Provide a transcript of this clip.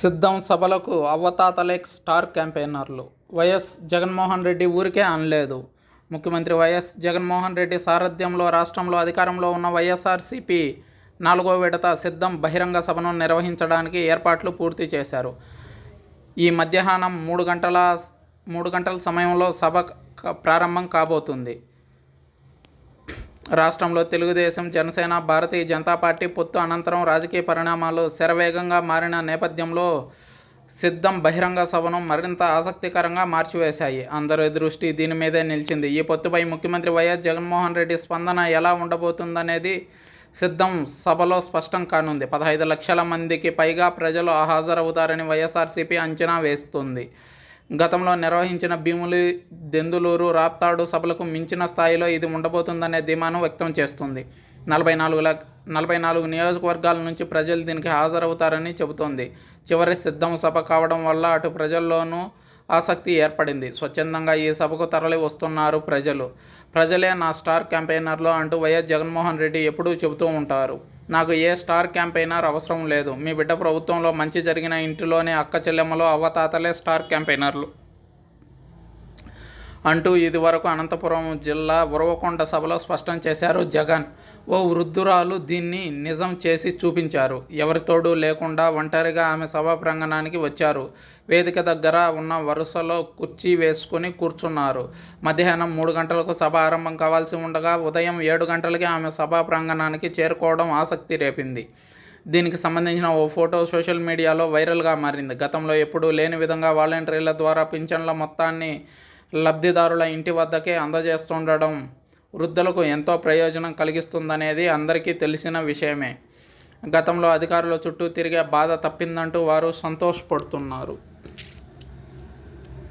సిద్ధం సభలకు అవ్వతాతలేక్ స్టార్ క్యాంపెయినర్లు. వైఎస్ జగన్మోహన్ రెడ్డి ఊరికే అనలేదు. ముఖ్యమంత్రి వైఎస్ జగన్మోహన్ రెడ్డి సారథ్యంలో రాష్ట్రంలో అధికారంలో ఉన్న వైఎస్ఆర్సీపీ నాలుగో విడత సిద్ధం బహిరంగ సభను నిర్వహించడానికి ఏర్పాట్లు పూర్తి చేశారు. ఈ మధ్యాహ్నం మూడు గంటల మూడు గంటల సమయంలో సభ ప్రారంభం కాబోతుంది. రాష్ట్రంలో తెలుగుదేశం జనసేన భారతీయ జనతా పార్టీ పొత్తు అనంతరం రాజకీయ పరిణామాలు శరవేగంగా మారిన నేపథ్యంలో సిద్ధం బహిరంగ సభను మరింత ఆసక్తికరంగా మార్చివేశాయి. అందరి దృష్టి దీని మీదే నిలిచింది. ఈ పొత్తుపై ముఖ్యమంత్రి వైఎస్ జగన్మోహన్ రెడ్డి స్పందన ఎలా ఉండబోతుందనేది సిద్ధం సభలో స్పష్టం కానుంది. పదహైదు లక్షల మందికి పైగా ప్రజలు హాజరవుతారని వైఎస్ఆర్సీపీ అంచనా వేస్తుంది. గతంలో నిర్వహించిన భీములి దెందులూరు రాప్తాడు సభలకు మించిన స్థాయిలో ఇది ఉండబోతుందనే ధీమాను వ్యక్తం చేస్తుంది. నలభై నాలుగు లక్ నలభై నాలుగు నియోజకవర్గాల నుంచి ప్రజలు దీనికి హాజరవుతారని చెబుతోంది. చివరి సిద్ధం సభ కావడం వల్ల అటు ప్రజల్లోనూ ఆసక్తి ఏర్పడింది. స్వచ్ఛందంగా ఈ సభకు తరలి వస్తున్నారు ప్రజలు. ప్రజలే నా స్టార్ క్యాంపెయినర్లో అంటూ వైఎస్ జగన్మోహన్ రెడ్డి ఎప్పుడూ చెబుతూ ఉంటారు. నాకు ఏ స్టార్ క్యాంపెయినర్ అవసరం లేదు. మీ బిడ్డ ప్రభుత్వంలో మంచి జరిగిన ఇంటిలోని అక్క చెల్లెమ్మలో అవ్వతాతలే స్టార్ క్యాంపెయినర్లు. అంటూ ఇదివరకు అనంతపురం జిల్లా ఉరవకొండ సభలో స్పష్టం చేశారు జగన్. ఓ వృద్ధురాలు దీన్ని నిజం చేసి చూపించారు. ఎవరితోడు లేకుండా ఒంటరిగా ఆమె సభా ప్రాంగణానికి వచ్చారు. వేదిక దగ్గర ఉన్న వరుసలో కుర్చీ వేసుకుని కూర్చున్నారు. మధ్యాహ్నం మూడు గంటలకు సభ ఆరంభం కావాల్సి ఉండగా ఉదయం ఏడు గంటలకి ఆమె సభా ప్రాంగణానికి చేరుకోవడం ఆసక్తి రేపింది. దీనికి సంబంధించిన ఓ ఫోటో సోషల్ మీడియాలో వైరల్గా మారింది. గతంలో ఎప్పుడూ లేని విధంగా వాలంటీర్ల ద్వారా పింఛన్ల మొత్తాన్ని లబ్ధిదారుల ఇంటి వద్దకే అందజేస్తుండడం వృద్ధులకు ఎంతో ప్రయోజనం కలిగిస్తుందనేది అందరికీ తెలిసిన విషయమే. గతంలో అధికారుల చుట్టూ తిరిగే బాధ తప్పిందంటూ వారు సంతోషపడుతున్నారు.